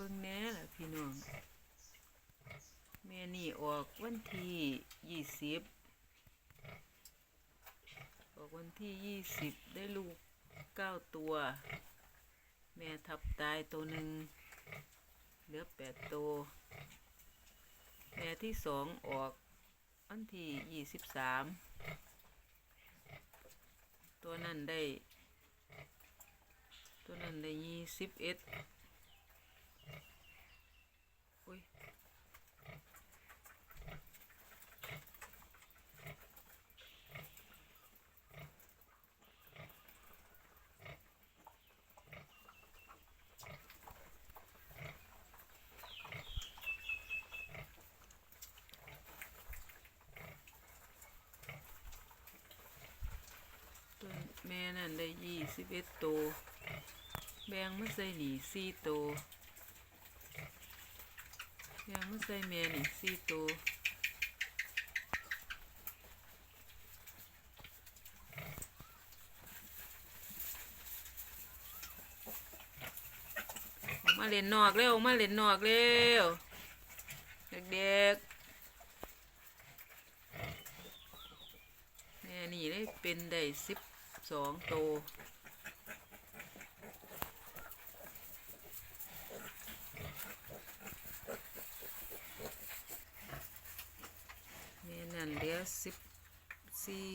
บิ่งแหน่ล่ะพี่น้องแม่นี่ออกวันที่ยี่สิบออกวันที่ยี่สิบได้ลูกเก้าตัว แม่ทับตายตัวหนึ่งเหลือแปดตัว แม่ที่สองออกวันที่ยี่สิบสามตัวนั้นได้ ตัวนั้นได้ยี่สิบเอ็ดอุ้ย ตัวแม่ นั่นได้ยี่สิบเอ็ดตัว แบงมาใส่หนีสี่ตัวแบงมาใส่แม่นี่สี่ตัวมาเล่นนอกเร็ว มาเล่นนอกเร็ว เด็กๆ แม่นี่ได้เป็นได้สิบ สองโตวแม่นั่นเหลือสิบสี่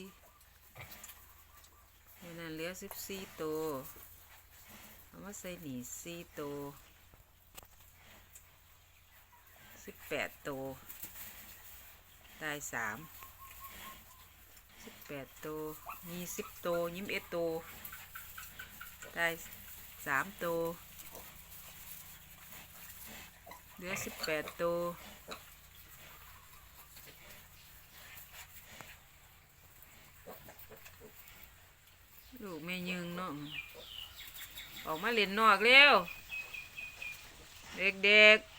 แม่นั่นเหลือสิบสี่โตวเอามาใส่หนีสี่โตวสิบแปดโตวตายสาม สิบแปดตัวมีสิบตัวยิ้มเอ็ดตัวได้สามตัวเหลือสิบแปดตัวลูกแม่ยืงเนาะออกมาเล่นนอกเร็ว เด็กๆ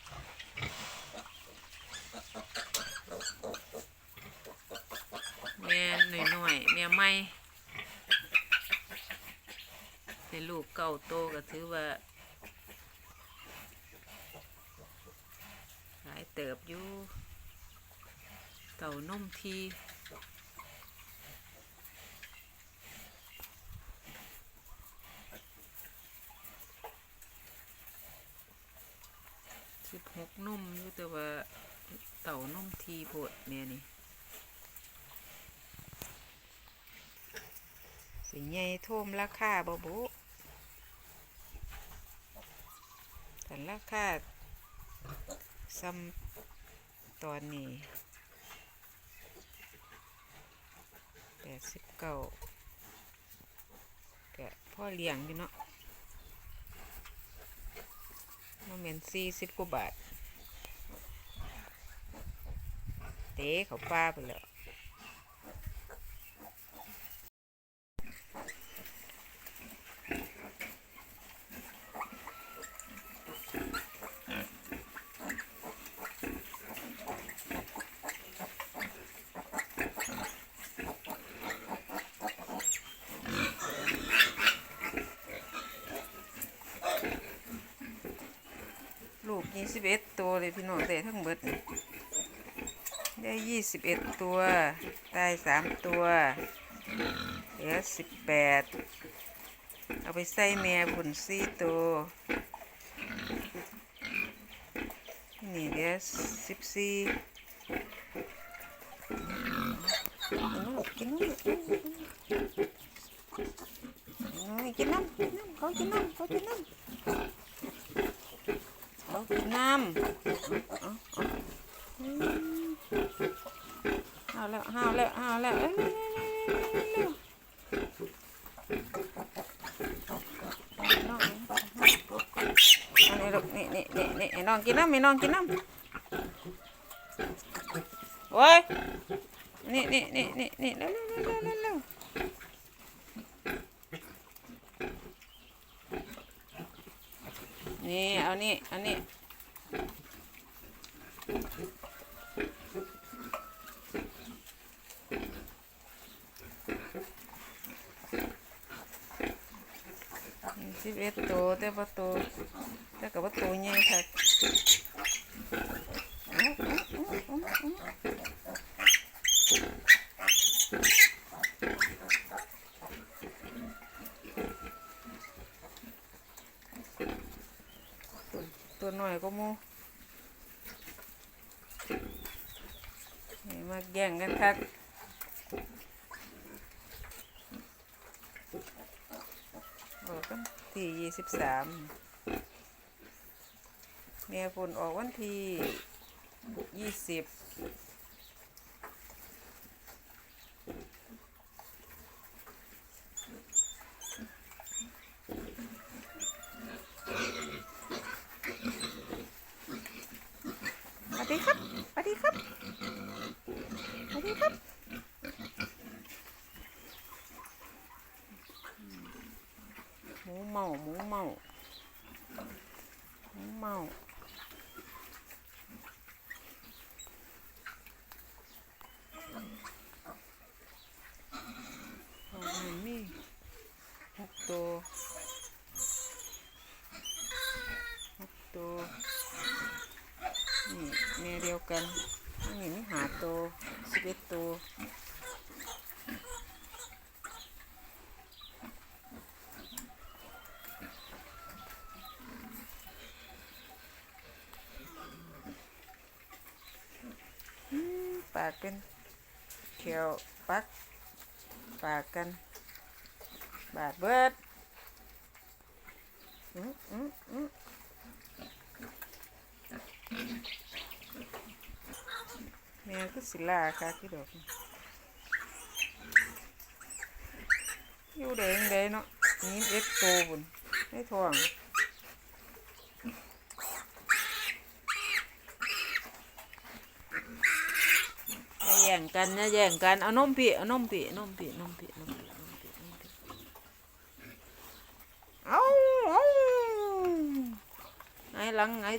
ม่หน่อยหน่อยแม่ไม่เป็นลูกเก่าโตก็ถือว่าหลายเติบอยู่เต่านมทีสิบหกนมอยู่แต่ว่าเต่านมทีโพดแม่นี่ สิใหญ่ท่วมราคาบ่บุแต่ราคาซ้ำตอนนี้แปดสิบเก้าแกพ่อเลี้ยงอยู่เนาะมันเป็นสี่สิบกว่าบาท เตะเขาป้าไปแล้ว ลูก ยี่สิบเอ็ดตัวเลยพี่น้องแต่ทั้งเบิดได้ยี่สิบเอ็ดตัวตายสามตัวเหลือสิบแปดเอาไปใส่แม่บุญสี่ตัวนี่เหลือสิบสี่กินน้ำกินน้ำกินน้ำเขากินน้ำเขากินน้ำ ห้าเอาอืมเอาแล้วเอาแล้วเอาแล้วอันนี้ลูกนี่นี่นี่นี่น้องกินน้ำให้น้องกินน้ำโอ้ยนี่นี่นี่นี่นี่เร็วเร็วเร็วเร็วนี่เอานี่เอานี่ สิบเอ็ดตัวแต่ประตูแต่ก็กับว่าตัวใหญ่ค่ะเอาเอาเอาเอาเอาตัวตัวหน่อยก็โมนี่มา แย่งกันคักออกวันที่ยี่สิบสามเมียฝนออกวันที่ยี่สิบสวัสดีครับสวัสดีครับสวัสดีครับ หมูเมาหมูเมาหมูเมาเอาหนึ่งมีหกตัวหกตัวนี่แม่เดียวกันอันนี้มีหาตัวสิบเอ็ดตัว ปากกันเขียวปักปากกันบาดเบิดอืมอืมอืมแม่ก็สิลาค่ะกี่ดอกนี่อยู่เด้ งเด้เนาะนี่เอ็กโตบุญให้ทองอย่าแย่งกันอย่าแย่งกันเอานมพี่เอานมพี่นมพี่นมพี่นมพี่นมพี่นมพี่เอาเอาไอ้หลังไอ้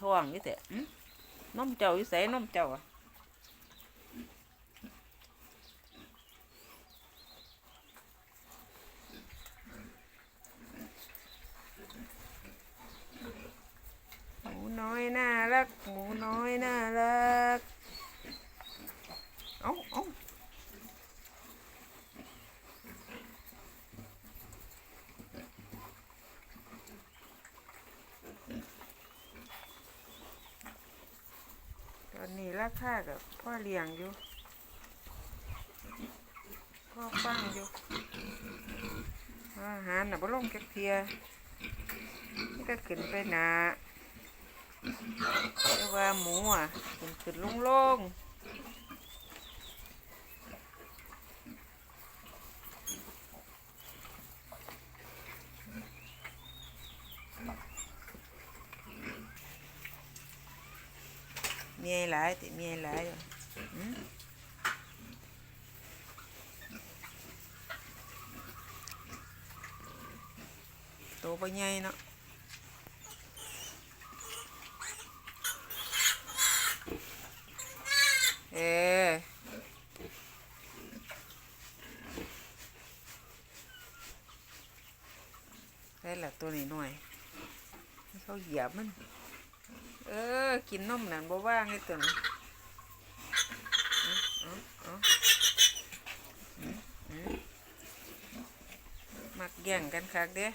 ท้องนี่แต่นมเจ้าอยู่ใส่นมเจ้าอะหมูน้อยน่ารักหมูน้อยน่ารัก เอาเอาตอนนี้ ราคากับพ่อเลี้ยงอยู่พ่อฟังอยู่อาหารน่ะบ่ลงจักเทียนี่ก็ขึ้นไปหนาแต่ว่าหมูอะขึ้นขึ้นลงลง ๆมีหลายติมีหลายอยู่หืมโตวบ่ใหญ่ เออได้ละตัวนี้หน่อยให้เขาเหยียบมันเออ กินนมนั่นบ่ว่างไอ้ตัวนี้เอาเอาเอาอืมอืมมักแย่งกันคักเด้